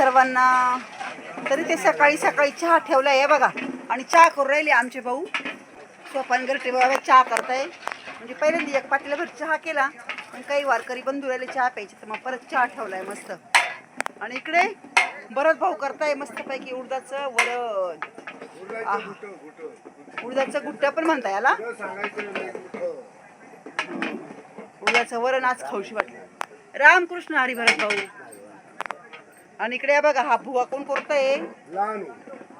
सर्वांना. तरी ते सकाळी सकाळी चहा ठेवला आहे बघा. आणि चहा करू राहिले आमचे भाऊ. सोपान गरटे बाबा चहा करताय. म्हणजे पहिल्यांदा एक पाटीलाभर चहा केला. आणि काही वारकरी बंधू राहिले चहा प्यायचे तर मग परत चहा ठेवलाय मस्त. आणि इकडे बरंच भाऊ करताय मस्तपैकी उडदाचं वरण उडदाचं गुट्ट्या पण म्हणता याला. उडदाचं वरण आज खाऊशी वाटलं. रामकृष्ण हरी भरत भाऊ. आणि इकडे बघा हा भुगा कोण करतोय?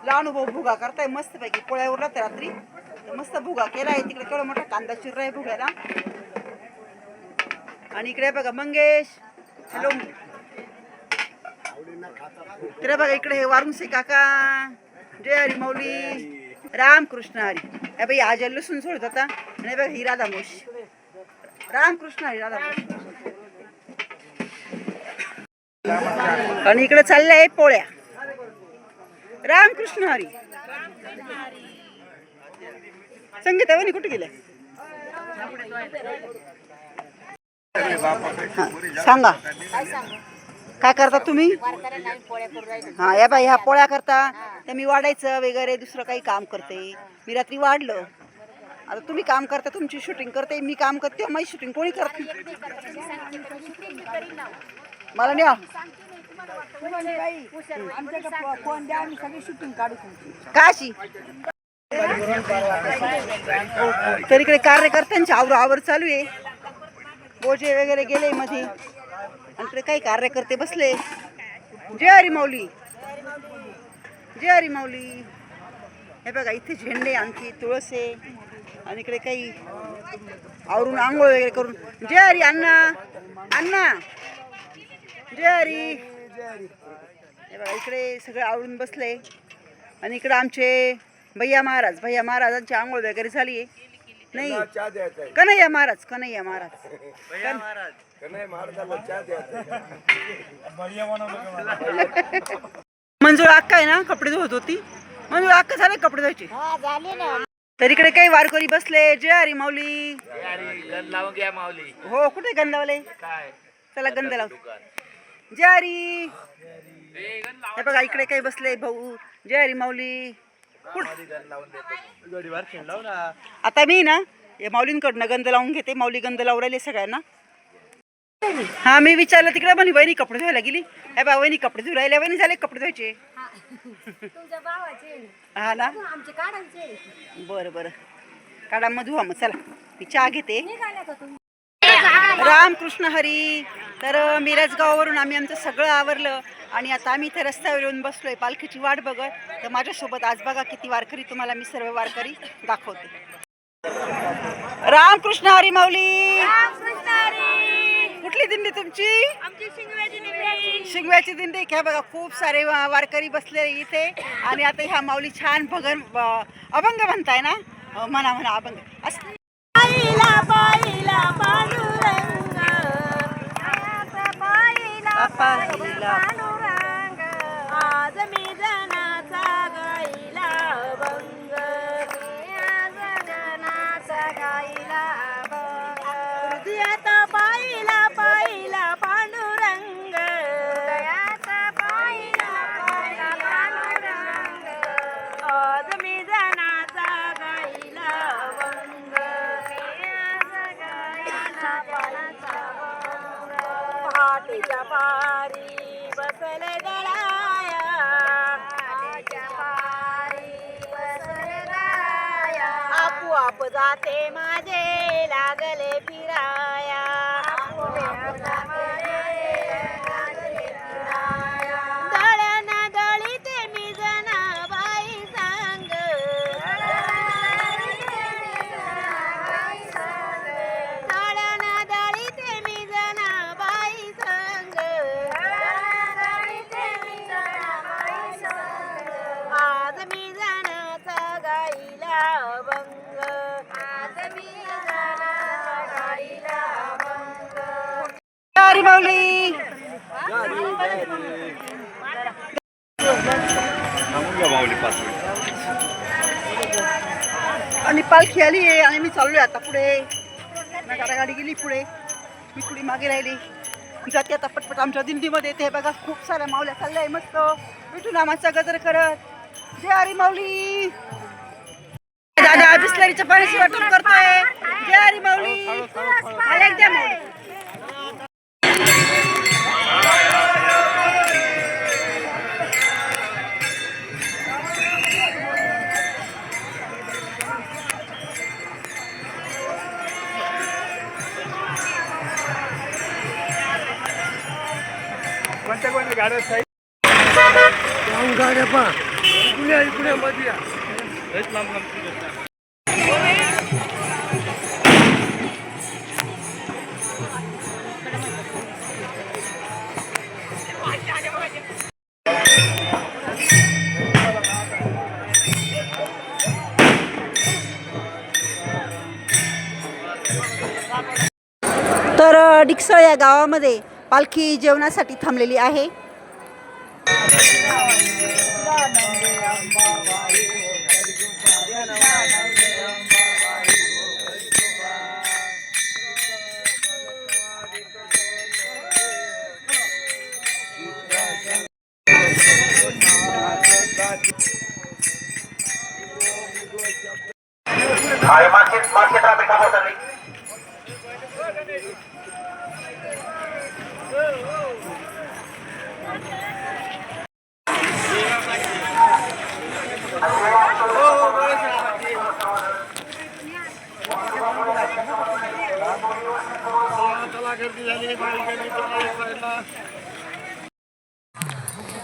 लहान भाऊ भुगा करताय. मस्त पैकी पोळ्या उरला तर रात्री. तर मस्त भुगा केलाय. तिकडे केवढा मोठा कांदा चिरला आहे भुग्याला. आणि इकडे बघा मंगेश. हॅलो. तिकडे बघा इकडे हे वारुणसे काका. जय हरी माऊली. रामकृष्ण हरी. हे बाई आज लसूण सोडत होता. आणि बघा ही राधा मोश रामकृष्ण हरी राधा मोश आणि इकडे चाललंय पोळ्या. रामकृष्ण हरी. संगीता वनी कुठे गेले सांगा. काय करता तुम्ही? हा या बाई ह्या पोळ्या करता. त्या मी वाढायचं वगैरे दुसरं काही काम करते. मी रात्री वाढलं. आता तुम्ही काम करता तुमची शूटिंग करते. मी काम करते माझी शूटिंग कोणी करत मला न्या. काशी. तर इकडे कार्यकर्त्यांची आवर आवर चालू आहे. बोजे वगैरे गेले मध्ये आणि इकडे काही कार्यकर्ते बसले. जय हरी माऊली. जय हरी माऊली. हे बघा इथे झेंडे आणखी तुळस आहे. आणि इकडे काही आवरून आंघोळ वगैरे करून. जय हरी अण्णा. अण्णा. हे बघा इकडे सगळं आवरून बसले. आणि इकडे आमचे भैया महाराज भैया महाराजांची आंघोळ वगैरे झाली आहे. नाही. कन्हैया महाराज कन्हैया महाराज. मंजूळ अक्का आहे ना कपडे धुवत होती. मंजूळ अक्का झाले कपडे धुवायचे? तर इकडे काही वारकरी बसले. जय हरी माऊली. हो कुठे गंध लावले? काय? चला गंध लाव. जय हरी हे बघा इकडे काही बसले भाऊ. जय हरी माऊली आता मी ना या माऊलींकडनं गंध लावून घेते. माऊली गंध लावून राहिले सगळ्यांना. हा मी विचारलं तिकडे म्हणे वहिनी कपडे धुवायला गेली? हे बा वहिनी कपडे धुवू राहिले वहिनी झाले कपडे धुवायचे? हा. ना? काढायचे. बरं बरं. काढा मग धुवा मग. चला. मी चहा घेते. रामकृष्ण. हरी. तर मिरजगावावरून आम्ही आमचं सगळं आवरलं आणि आता आम्ही इथे रस्त्यावर येऊन बसलोय पालखीची वाट बघत. तर माझ्यासोबत आज बघा किती वारकरी तुम्हाला मी सर्व वारकरी दाखवते. रामकृष्ण हरी माऊली. कुठली दिंडी तुमची? शिंगव्याची दिंडी घ्या बघा खूप सारे वारकरी बसले इथे. आणि आता ह्या माऊली छान भगन अभंग म्हणताय ना? म्हणा म्हणा अभंग. असं paz पहाटेच्या पारी बसले दळाया पहाटेच्या पारी बसले जाते माझे लागले मी जनाचा गाईला अभंग आज मी गाईला अभंग हरी माऊली आणि पालखी आली आहे आणि मी चाललोय आता पुढे. गाडी गेली पुढे. मी पुढे मागे राहिली. जाते आता पटपट आमच्या दिंडीमध्ये. ते बघा खूप साऱ्या माऊल्या चालल्या आहे मस्त. विठू नामाचा गजर करत. जय हरी माऊली. दादा बिस्लरीच्या पाण्याची वाटप करतोय. जय हरी माऊली. डिकसळ या गावामध्ये पालखी जेवणासाठी थांबलेली आहे. Ay, market,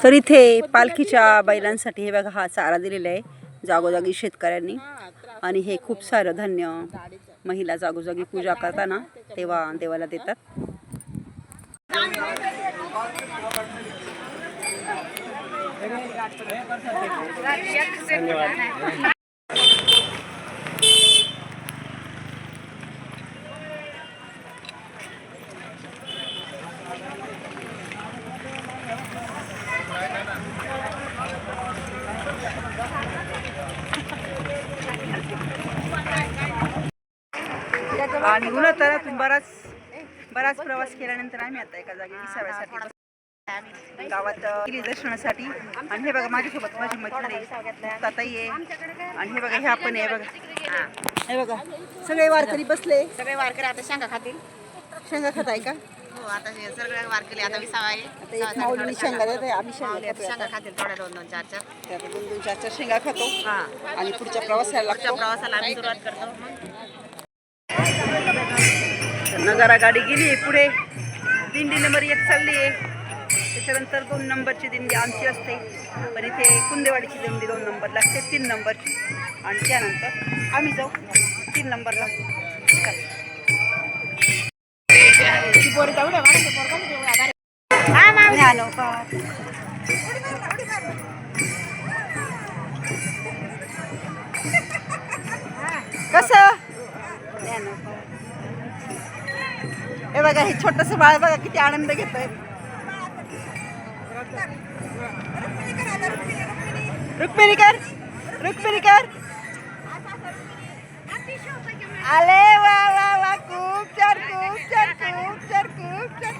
तर इथे पालखीच्या बैलांसाठी हे बघा हा चारा दिलेला आहे जागोजागी शेतकऱ्यांनी. आणि हे खूप सारं धान्य महिला जागोजागी पूजा करताना तेव्हा देवाला देतात. धन्यवाद उन्हातानातून बराच बराच प्रवास केल्यानंतर आम्ही आता एका जागी विसाव्यासाठी. गावात गेली दर्शनासाठी? आणि हे बघा माझ्यासोबत माझी मैत्रीण आहे. ताताई आहे. आणि हे बघा ह्या पण आहे बघा. हे. बघा सगळे वारकरी बसले. सगळे वारकरी आता शेंगा खातील. शेंगा खात आहे का? हो आता हे सगळे वारकरी आता विसावा आहे. आता एक माऊलीने शेंगा देत आहे आम्ही शेंगा आता आता. खातील थोड्या दोन दोन चार चार. ते आता दोन दोन चार चार शेंगा खातो. हा. आणि पुढच्या प्रवासाला लागतो. प्रवासाला आम्ही सुरुवात करतो. नगारा गाडी गेली आहे पुढे. दिंडी नंबर एक चालली आहे त्याच्यानंतर दोन नंबरची दिंडी आमची असते. पण इथे कुंदेवाडीची दिंडी दोन नंबर लागते तीन नंबरची. आणि त्यानंतर आम्ही जाऊ तीन नंबरला. ज्ञानोबा. बघा हे छोटस बाळ बघा किती आनंद घेत आहे रुक्मिणीकर रुक्मिणीकर. आले वा वा वा खूप चार खूप चार खूप चार खूप चार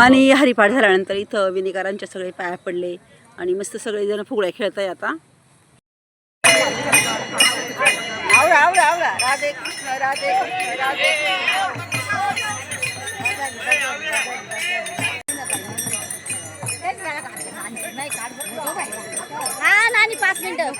आणि हरिपाठ झाल्यानंतर इथं विनेकरांचे सगळे पाया पडले आणि मस्त सगळे जण फुगड्या खेळत आहे आता. आवरा आवरा आवरा. राधे कृष्ण राधे कृष्ण राधे हा नानी पाच मिनिटं.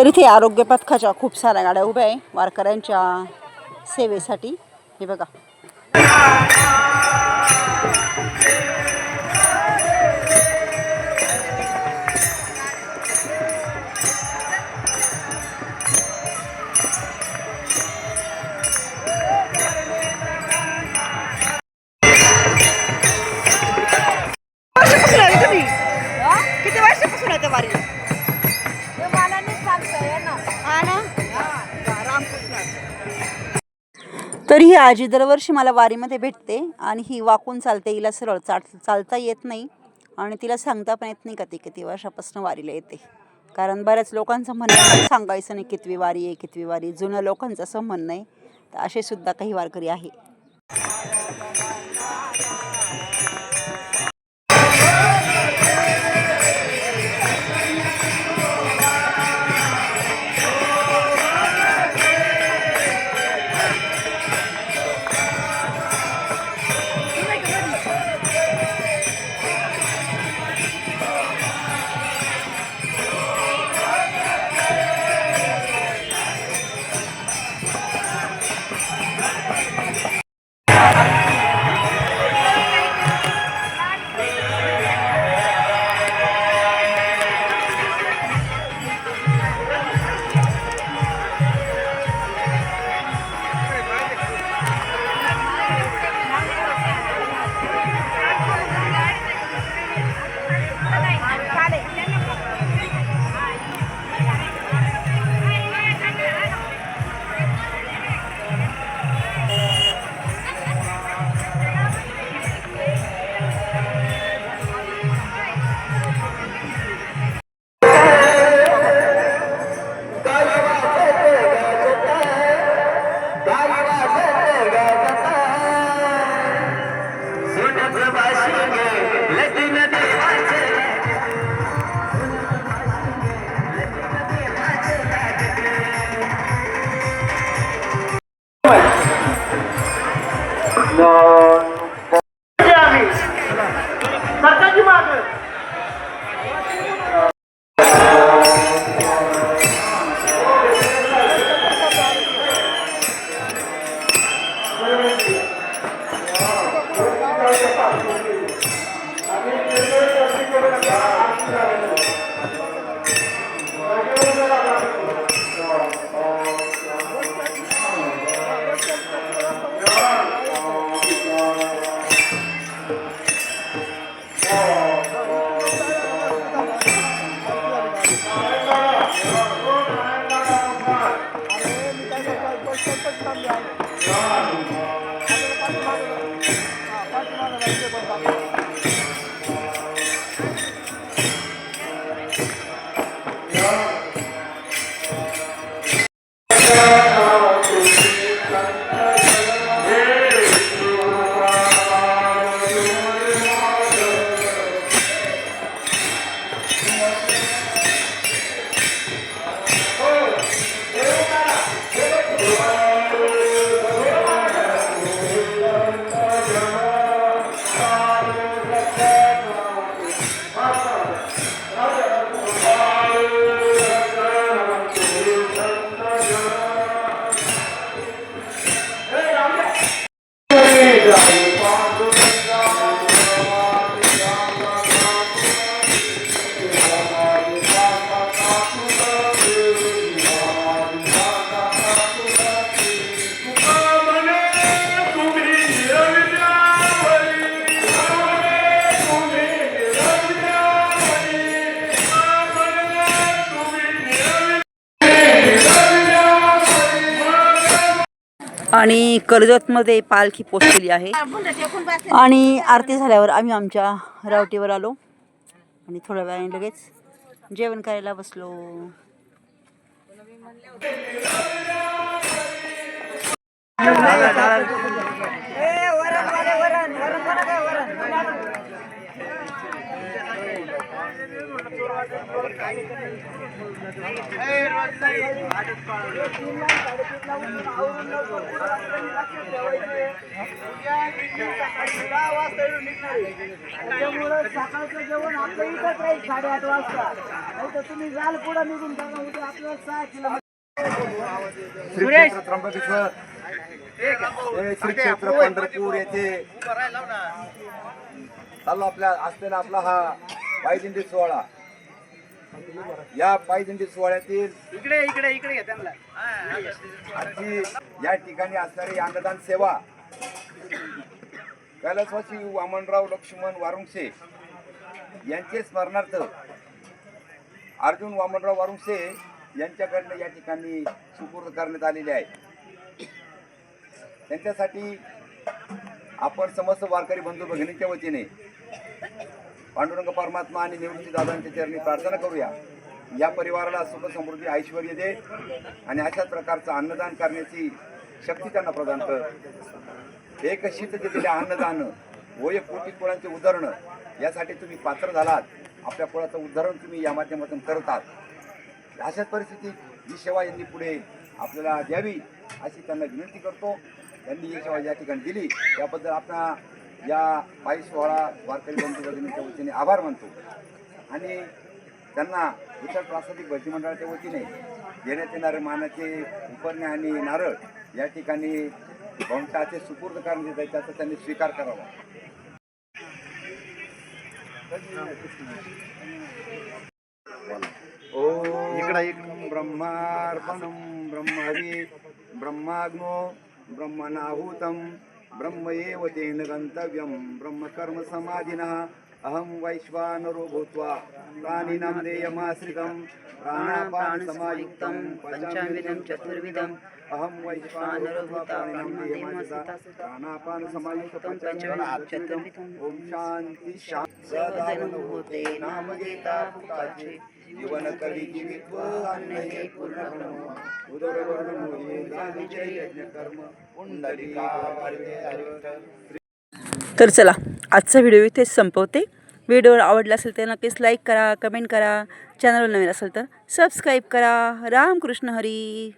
तर इथे आरोग्य पथकाच्या खूप साऱ्या गाड्या उभ्या आहे. वारकऱ्यांच्या सेवेसाठी. हे बघा. तर ही आजी दरवर्षी मला वारीमध्ये भेटते आणि ही वाकून चालते हिला सरळ चाल चालता येत नाही आणि तिला सांगता पण येत नाही का ती किती वर्षापासून वारीला येते. कारण बऱ्याच लोकांचं म्हणणं सांगायचं नाही कितवी वारी आहे कितवी वारी जुन्या लोकांचं असं म्हणणं आहे. तर असे सुद्धा काही वारकरी आहे. की माग Claro, आणि कर्जतमध्ये पालखी पोचलेली आहे. आणि आरती झाल्यावर आम्ही आमच्या रावटीवर आलो. आणि थोड्या वेळाने लगेच जेवण करायला बसलो. त्यामुळं सकाळचं जेवण आपलं इथंच राहील साडेआठ वाजता नाही तर तुम्ही जाल पुढं निघून जाणार उद्या आपल्याला सहा किलोमीटर श्री त्र्यंबकेश्वर श्री क्षेत्र पंढरपूर येथे चालू आपल्या असलेला आपला हा पायदिंडी सोहळा. या पायदिंडी सोहळ्यातील इकडे इकडे इकडे घ्या त्यांना. आजची या ठिकाणी असणारी अन्नदान सेवा. कैलासवासी वामनराव लक्ष्मण वारुंगशे यांचे स्मरणार्थ अर्जुन वामनराव वारुंगशे यांच्याकडनं या ठिकाणी सुपूर्द करण्यात आलेले आहे. त्यांच्यासाठी आपण समस्त वारकरी बंधू भगिनींच्या वतीने पांडुरंग परमात्मा आणि निवृत्ती दादांच्या चरणी प्रार्थना करूया. या परिवाराला सुख समृद्धी ऐश्वर दे आणि अशाच प्रकारचं अन्नदान करण्याची शक्ती त्यांना प्रदान कर. एक शीत दिलेले अन्नदान व एक कोटी कुळांचे उदाहरणं यासाठी तुम्ही पात्र झालात. आपल्या कुळाचं उदाहरण तुम्ही या माध्यमातून करतात अशाच परिस्थितीत ही सेवा यांनी पुढे आपल्याला द्यावी अशी त्यांना विनंती करतो. त्यांनी ही सेवा या ठिकाणी दिली. त्याबद्दल आपला या पायी सोहळा वारकरी बंधू भगिनीच्या वतीने आभार मानतो. आणि त्यांना विशाल प्रासादिक भरती मंडळाच्या वतीने देण्यात येणारे मानाचे उपरणे आणि नारळ या ठिकाणी भंटाचे सुपूर्द कारण येत आहे त्याचा त्यांनी स्वीकार करावा. इकडं एक ब्रह्मार्पणं ब्रह्महरी ब्रह्माग्नो ब्रह्मनाहूतम. ब्रह्म एव तेन गन्तव्यं ब्रह्मकर्म समाधिनः अहं वैश्वानरो भूत्वा प्राणिनां देयमाश्रितं प्राणापानसमायुक्तं पञ्चाविधं चतुर्विधम्। अहं वैश्वानरो भूत्वा प्राणापानसमायुक्तं पञ्चविधं चतुर्विधम्। ॐ शान्ति शान्ति। जीवन करी जीवित्व अन्न हे पूर्ण ब्रह्म यज्ञ कर्म पुंडलिका तर चला आजचा व्हिडिओ इथेच संपवते. व्हिडिओ आवडला असेल तर नक्कीच लाईक करा कमेंट करा. चॅनलवर नवीन असेल तर सबस्क्राईब करा. रामकृष्ण हरी.